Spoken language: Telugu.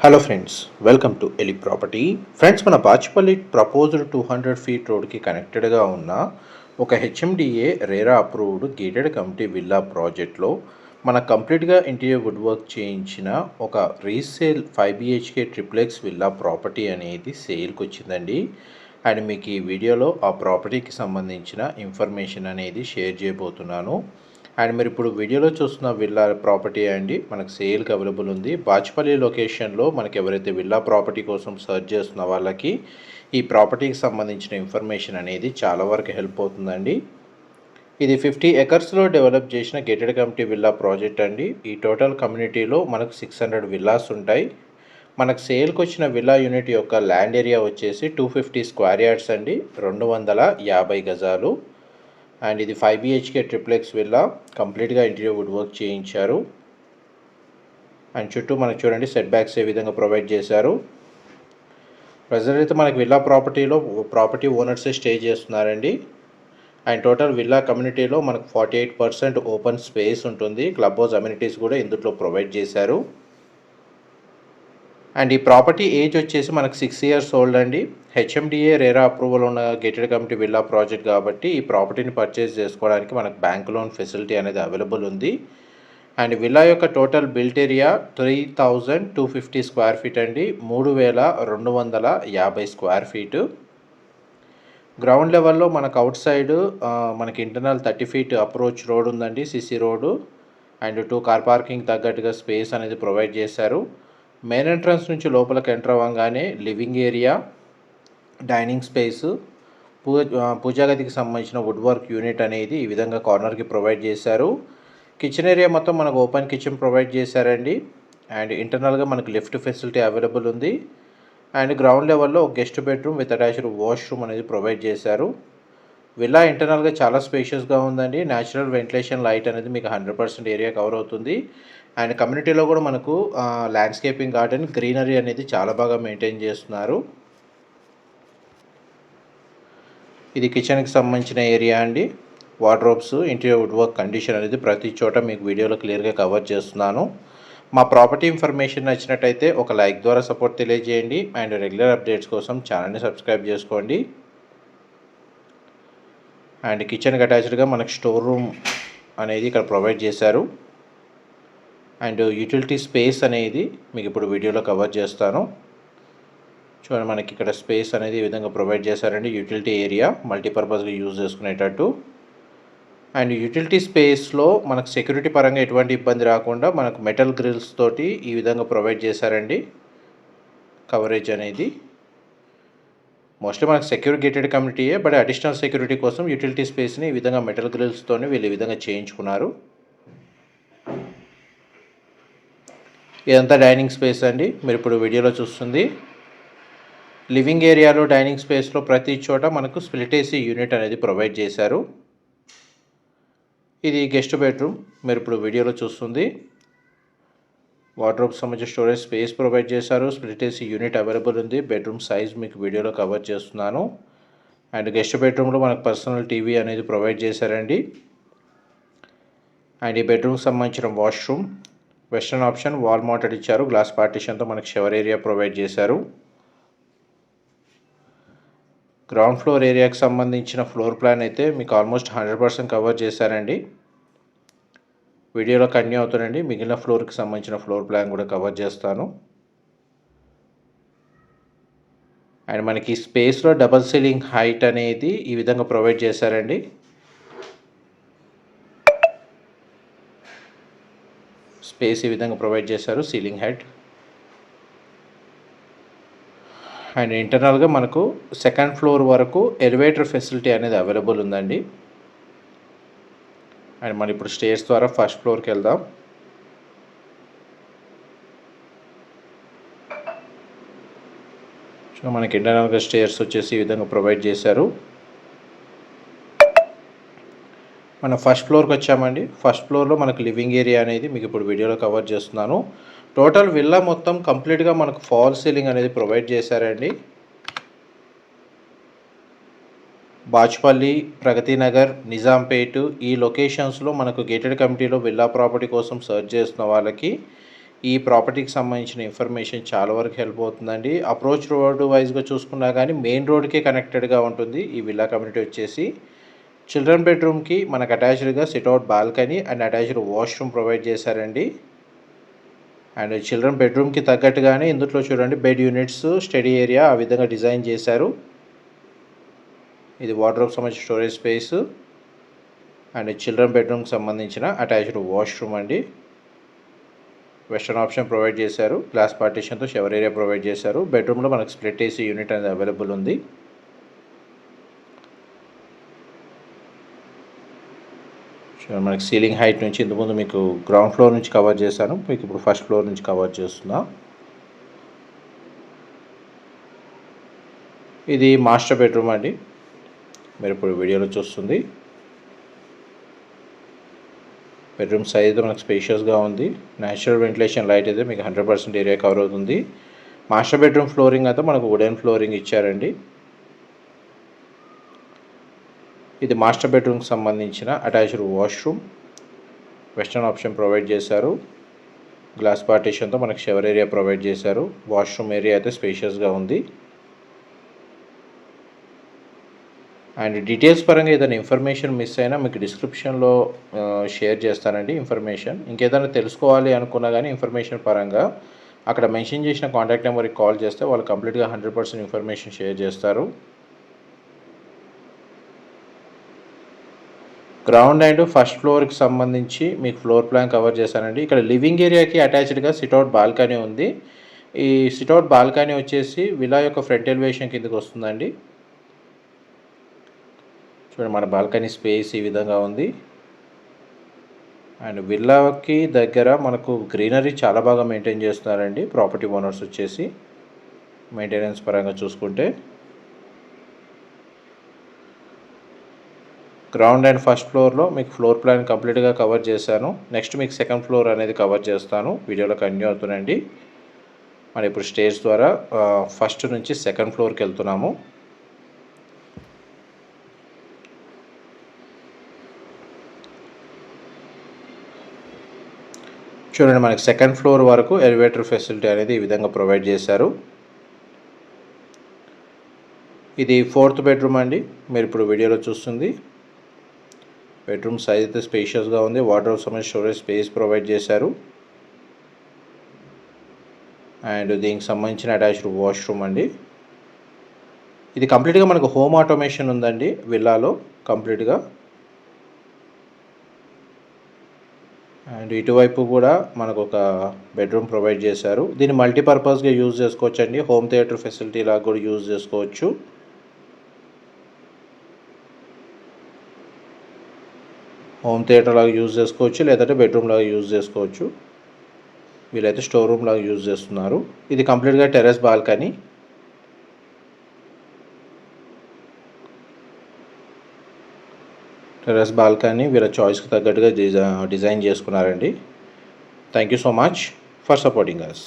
హలో ఫ్రెండ్స్ వెల్కమ్ టు ఎలి ప్రాపర్టీ ఫ్రెండ్స్ మన Bachupally proposed two hundred feet రోడ్కి కనెక్టెడ్గా ఉన్న ఒక HMDA RERA approved gated community villa ప్రాజెక్ట్లో మన కంప్లీట్గా ఇంటీరియర్ వుడ్ వర్క్ చేయించిన ఒక resale five BHK triplex villa property అనేది సేల్కి వచ్చిందండి. అండ్ మీకు ఈ వీడియోలో ఆ ప్రాపర్టీకి సంబంధించిన ఇన్ఫర్మేషన్ అనేది షేర్ చేయబోతున్నాను. అండ్ మీరు ఇప్పుడు వీడియోలో చూస్తున్న విల్లా ప్రాపర్టీ అండి మనకు సేల్కి అవైలబుల్ ఉంది. బాచ్పల్లి లొకేషన్లో మనకి ఎవరైతే విల్లా ప్రాపర్టీ కోసం సర్చ్ చేస్తున్న వాళ్ళకి ఈ ప్రాపర్టీకి సంబంధించిన ఇన్ఫర్మేషన్ అనేది చాలా వరకు హెల్ప్ అవుతుందండి. ఇది ఫిఫ్టీ ఎకర్స్లో డెవలప్ చేసిన గేటెడ్ కమిటీ విల్లా ప్రాజెక్ట్ అండి. ఈ టోటల్ కమ్యూనిటీలో మనకు సిక్స్ హండ్రెడ్ విల్లాస్ ఉంటాయి. మనకు సేల్కి వచ్చిన విల్లా యూనిట్ యొక్క ల్యాండ్ ఏరియా వచ్చేసి టూ ఫిఫ్టీ స్క్వేర్ యార్డ్స్ అండి. రెండు వందల యాభై గజాలు. అండ్ ఇది ఫైవ్ బిహెచ్కే ట్రిప్లెక్స్ విల్లా. కంప్లీట్గా ఇంటీరియర్ వుడ్ వర్క్ చేయించారు. అండ్ చుట్టూ మనకు చూడండి సెట్ బ్యాక్స్ ఏ విధంగా ప్రొవైడ్ చేశారు. ప్రజెంట్ అయితే మనకి విల్లా ప్రాపర్టీలో ప్రాపర్టీ ఓనర్సే స్టే చేస్తున్నారండి. అండ్ టోటల్ విల్లా కమ్యూనిటీలో మనకు forty eight percent open space ఉంటుంది. క్లబ్ హౌస్ అమ్యూనిటీస్ కూడా ఇందులో ప్రొవైడ్ చేశారు. అండ్ ఈ ప్రాపర్టీ ఏజ్ వచ్చేసి మనకు సిక్స్ ఇయర్స్ ఓల్డ్ అండి. హెచ్ఎండిఏ రేరా అప్రూవల్ ఉన్న గేటెడ్ కమిటీ విల్లా ప్రాజెక్ట్ కాబట్టి ఈ ప్రాపర్టీని పర్చేస్ చేసుకోవడానికి మనకు బ్యాంక్ లోన్ ఫెసిలిటీ అనేది అవైలబుల్ ఉంది. అండ్ విల్లా యొక్క total built area three thousand two fifty square feet అండి. మూడు వేల రెండు వందల యాభై స్క్వేర్ ఫీటు గ్రౌండ్ లెవెల్లో మనకు అవుట్ సైడ్ మనకి internal thirty feet approach road ఉందండి CC road and two car parking తగ్గట్టుగా స్పేస్ అనేది ప్రొవైడ్ చేశారు. మెయిన్ ఎంట్రన్స్ నుంచి లోపలికి ఎంటర్ అవ్వగానే లివింగ్ ఏరియా డైనింగ్ స్పేస్ పూజ పూజా గదికి సంబంధించిన వుడ్ వర్క్ యూనిట్ అనేది ఈ విధంగా కార్నర్కి ప్రొవైడ్ చేశారు. కిచెన్ ఏరియా మొత్తం మనకు ఓపెన్ కిచెన్ ప్రొవైడ్ చేశారండి. అండ్ ఇంటర్నల్గా మనకు లిఫ్ట్ ఫెసిలిటీ అవైలబుల్ ఉంది. అండ్ గ్రౌండ్ లెవెల్లో ఒక guest bedroom with attached washroom అనేది ప్రొవైడ్ చేశారు. విల్లా ఇంటర్నల్గా చాలా స్పేషియస్గా ఉందండి. న్యాచురల్ వెంటిలేషన్ లైట్ అనేది మీకు హండ్రెడ్ పర్సెంట్ ఏరియా కవర్ అవుతుంది. అండ్ కమ్యూనిటీలో కూడా మనకు ల్యాండ్స్కేపింగ్ గార్డెన్ గ్రీనరీ అనేది చాలా బాగా మెయింటైన్ చేస్తున్నారు. ఇది కిచెన్కి సంబంధించిన ఏరియా అండి. Wardrobes interior wood work condition అనేది ప్రతి చోట మీకు వీడియోలో క్లియర్గా కవర్ చేస్తున్నాను. మా ప్రాపర్టీ ఇన్ఫర్మేషన్ నచ్చినట్టయితే ఒక లైక్ ద్వారా సపోర్ట్ తెలియజేయండి. అండ్ రెగ్యులర్ అప్డేట్స్ కోసం ఛానల్ని సబ్స్క్రైబ్ చేసుకోండి. అండ్ కిచెన్కి అటాచ్డ్గా మనకు స్టోర్ రూమ్ అనేది ఇక్కడ ప్రొవైడ్ చేశారు. అండ్ యూటిలిటీ స్పేస్ అనేది మీకు ఇప్పుడు వీడియోలో కవర్ చేస్తాను. చూడండి మనకి ఇక్కడ స్పేస్ అనేది ఈ విధంగా ప్రొవైడ్ చేశారండి. యూటిలిటీ ఏరియా మల్టీపర్పస్గా యూజ్ చేసుకునేటట్టు. అండ్ యూటిలిటీ స్పేస్లో మనకు సెక్యూరిటీ పరంగా ఎటువంటి ఇబ్బంది రాకుండా మనకు మెటల్ గ్రిల్స్ తోటి ఈ విధంగా ప్రొవైడ్ చేశారండి. కవరేజ్ అనేది. మోస్ట్లీ మనకు సెక్యూర్ గేటెడ్ కమ్యూనిటీయే బట్ అడిషనల్ సెక్యూరిటీ కోసం యూటిలిటీ స్పేస్ని ఈ విధంగా మెటల్ గ్రిల్స్తో వీళ్ళు ఈ విధంగా చేయించుకున్నారు. ఇదంతా డైనింగ్ స్పేస్ అండి. మీరు ఇప్పుడు వీడియోలో చూస్తుంది. లివింగ్ ఏరియాలో డైనింగ్ స్పేస్లో ప్రతి చోట మనకు స్ప్లిట్ ఏసీ యూనిట్ అనేది ప్రొవైడ్ చేశారు. ఇది గెస్ట్ బెడ్రూమ్. మీరు ఇప్పుడు వీడియోలో చూస్తుంది. వార్డ్రోబ్ సంబంధించిన స్టోరేజ్ స్పేస్ ప్రొవైడ్ చేశారు. స్ప్లిట్ ఏసీ యూనిట్ అవైలబుల్ ఉంది. బెడ్రూమ్ సైజ్ మీకు వీడియోలో కవర్ చేస్తున్నాను. అండ్ గెస్ట్ బెడ్రూమ్లో మనకు పర్సనల్ టీవీ అనేది ప్రొవైడ్ చేశారండి. అండ్ ఈ బెడ్రూమ్కి సంబంధించిన washroom. Western option wall mounted ఇచ్చారు. గ్లాస్ పార్టీషన్తో మనకు షవర్ ఏరియా ప్రొవైడ్ చేశారు. గ్రౌండ్ ఫ్లోర్ ఏరియాకి సంబంధించిన ఫ్లోర్ ప్లాన్ అయితే మీకు ఆల్మోస్ట్ హండ్రెడ్ పర్సెంట్ కవర్ చేశారండి. వీడియోలో కంటిన్యూ అవుతానండి మిగిలిన ఫ్లోర్కి సంబంధించిన ఫ్లోర్ ప్లాన్ కూడా కవర్ చేస్తాను. అండ్ మనకి స్పేస్లో డబల్ సీలింగ్ హైట్ అనేది ఈ విధంగా ప్రొవైడ్ చేశారండి. స్పేస్ ఈ విధంగా ప్రొవైడ్ చేశారు సీలింగ్ హైట్ అండ్ ఇంటర్నల్గా మనకు సెకండ్ ఫ్లోర్ వరకు ఎలివేటర్ ఫెసిలిటీ అనేది అవైలబుల్ ఉందండి. అండ్ మనం ఇప్పుడు స్టేర్స్ ద్వారా ఫస్ట్ ఫ్లోర్కి వెళ్దాం. సో మనకి ఇంటర్నల్గా స్టేర్స్ వచ్చేసి ఈ విధంగా ప్రొవైడ్ చేశారు. మనం ఫస్ట్ ఫ్లోర్కి వచ్చామండి. ఫస్ట్ ఫ్లోర్లో మనకు లివింగ్ ఏరియా అనేది మీకు ఇప్పుడు వీడియోలో కవర్ చేస్తున్నాను. టోటల్ విల్లా మొత్తం కంప్లీట్గా మనకు ఫాల్ సీలింగ్ అనేది ప్రొవైడ్ చేశారండి. బాచ్పల్లి ప్రగతి నగర్ నిజాంపేట్ ఈ లొకేషన్స్లో మనకు గేటెడ్ కమిటీలో విల్లా ప్రాపర్టీ కోసం సర్చ్ చేస్తున్న వాళ్ళకి ఈ ప్రాపర్టీకి సంబంధించిన ఇన్ఫర్మేషన్ చాలా వరకు హెల్ప్ అవుతుందండి. అప్రోచ్ రోడ్ వైజ్గా చూసుకున్నా కానీ మెయిన్ రోడ్కే కనెక్టెడ్గా ఉంటుంది ఈ విల్లా కమ్యూనిటీ వచ్చేసి. చిల్డ్రన్ బెడ్రూమ్కి మనకు అటాచ్డ్గా sit out balcony and attached washroom provide చేశారండి. అండ్ చిల్డ్రన్ బెడ్రూమ్కి తగ్గట్టుగానే ఇందులో చూడండి బెడ్ యూనిట్స్ స్టడీ ఏరియా ఆ విధంగా డిజైన్ చేశారు. ఇది వార్డ్రోబ్ సంబంధించిన స్టోరేజ్ స్పేస్. అండ్ చిల్డ్రన్ బెడ్రూమ్కి సంబంధించిన అటాచ్డ్ వాష్రూమ్ అండి. వెస్టర్న్ ఆప్షన్ ప్రొవైడ్ చేశారు. గ్లాస్ పార్టీషన్తో షవర్ ఏరియా ప్రొవైడ్ చేశారు. బెడ్రూమ్లో మనకు స్ప్లిట్ ఏసీ యూనిట్ అనేది అవైలబుల్ ఉంది. మనకి సీలింగ్ హైట్ నుంచి ఇంతకుముందు మీకు గ్రౌండ్ ఫ్లోర్ నుంచి కవర్ చేశాను. మీకు ఇప్పుడు ఫస్ట్ ఫ్లోర్ నుంచి కవర్ చేస్తున్నా. ఇది మాస్టర్ బెడ్రూమ్ అండి. మీరు ఇప్పుడు వీడియోలో చూస్తుంది. బెడ్రూమ్ సైజ్ అయితే మనకు స్పేషియస్గా ఉంది. న్యాచురల్ వెంటిలేషన్ లైట్ అయితే మీకు హండ్రెడ్ పర్సెంట్ ఏరియా కవర్ అవుతుంది. మాస్టర్ బెడ్రూమ్ ఫ్లోరింగ్ అయితే మనకు వుడెన్ ఫ్లోరింగ్ ఇచ్చారండి. ఇది మాస్టర్ బెడ్రూమ్కి సంబంధించిన attached washroom. Western option provide చేశారు. గ్లాస్ పార్టీషన్తో మనకు షవర్ ఏరియా ప్రొవైడ్ చేశారు. వాష్రూమ్ ఏరియా అయితే స్పేషియస్గా ఉంది. అండ్ డీటెయిల్స్ పరంగా ఏదైనా ఇన్ఫర్మేషన్ మిస్ అయినా మీకు డిస్క్రిప్షన్లో షేర్ చేస్తానండి ఇన్ఫర్మేషన్. ఇంకేదైనా తెలుసుకోవాలి అనుకున్నా కానీ ఇన్ఫర్మేషన్ పరంగా అక్కడ మెన్షన్ చేసిన కాంటాక్ట్ నెంబర్కి కాల్ చేస్తే వాళ్ళు completely hundred percent information share చేస్తారు. గ్రౌండ్ అండ్ ఫస్ట్ ఫ్లోర్కి సంబంధించి మీకు ఫ్లోర్ ప్లాన్ కవర్ చేశానండి. ఇక్కడ లివింగ్ ఏరియాకి అటాచ్డ్గా సిట్అవుట్ బాల్కనీ ఉంది. ఈ సిట్అవుట్ బాల్కనీ వచ్చేసి విలా యొక్క ఫ్రంట్ ఎలివేషన్ కిందకి వస్తుందండి. చూడండి మన బాల్కనీ స్పేస్ ఈ విధంగా ఉంది. అండ్ విల్లాకి దగ్గర మనకు గ్రీనరీ చాలా బాగా మెయింటైన్ చేస్తున్నారండి. ప్రాపర్టీ ఓనర్స్ వచ్చేసి మెయింటెనెన్స్ పరంగా చూసుకుంటే. గ్రౌండ్ అండ్ ఫస్ట్ ఫ్లోర్లో మీకు ఫ్లోర్ ప్లాన్ కంప్లీట్గా కవర్ చేశాను. నెక్స్ట్ మీకు సెకండ్ ఫ్లోర్ అనేది కవర్ చేస్తాను. వీడియోలో కంటిన్యూ అవుతుందండి మరి ఇప్పుడు స్టేజ్ ద్వారా ఫస్ట్ నుంచి సెకండ్ ఫ్లోర్కి వెళ్తున్నాము. చూడండి మనకి సెకండ్ ఫ్లోర్ వరకు ఎలివేటర్ ఫెసిలిటీ అనేది ఈ విధంగా ప్రొవైడ్ చేశారు. ఇది ఫోర్త్ బెడ్రూమ్ అండి. మీరు ఇప్పుడు వీడియోలో చూస్తుంది. బెడ్రూమ్ సైజ్ అయితే స్పేషియస్గా ఉంది. వాటర్ సంబంధించి స్టోరేజ్ స్పేస్ ప్రొవైడ్ చేశారు. అండ్ దీనికి సంబంధించిన అటాచ్డ్ వాష్రూమ్ అండి. ఇది కంప్లీట్గా మనకు హోమ్ ఆటోమేషన్ ఉందండి విల్లాలో కంప్లీట్గా అండ్ ఇటువైపు కూడా మనకు ఒక బెడ్రూమ్ ప్రొవైడ్ చేశారు. దీన్ని మల్టీపర్పస్గా యూజ్ చేసుకోవచ్చు అండి హోమ్ థియేటర్ ఫెసిలిటీ లాగా కూడా యూజ్ చేసుకోవచ్చు. హోమ్ థియేటర్ లాగా యూజ్ చేసుకోవచ్చు లేదంటే బెడ్రూమ్ లాగా యూజ్ చేసుకోవచ్చు. వీళ్ళైతే స్టోర్ రూమ్ లాగా యూజ్ చేస్తున్నారు. ఇది కంప్లీట్గా టెరెస్ బాల్కనీ. టెరెస్ బాల్కనీ వీళ్ళ చాయిస్కి తగ్గట్టుగా డిజైన్ చేసుకున్నారండి. Thank you so much for supporting us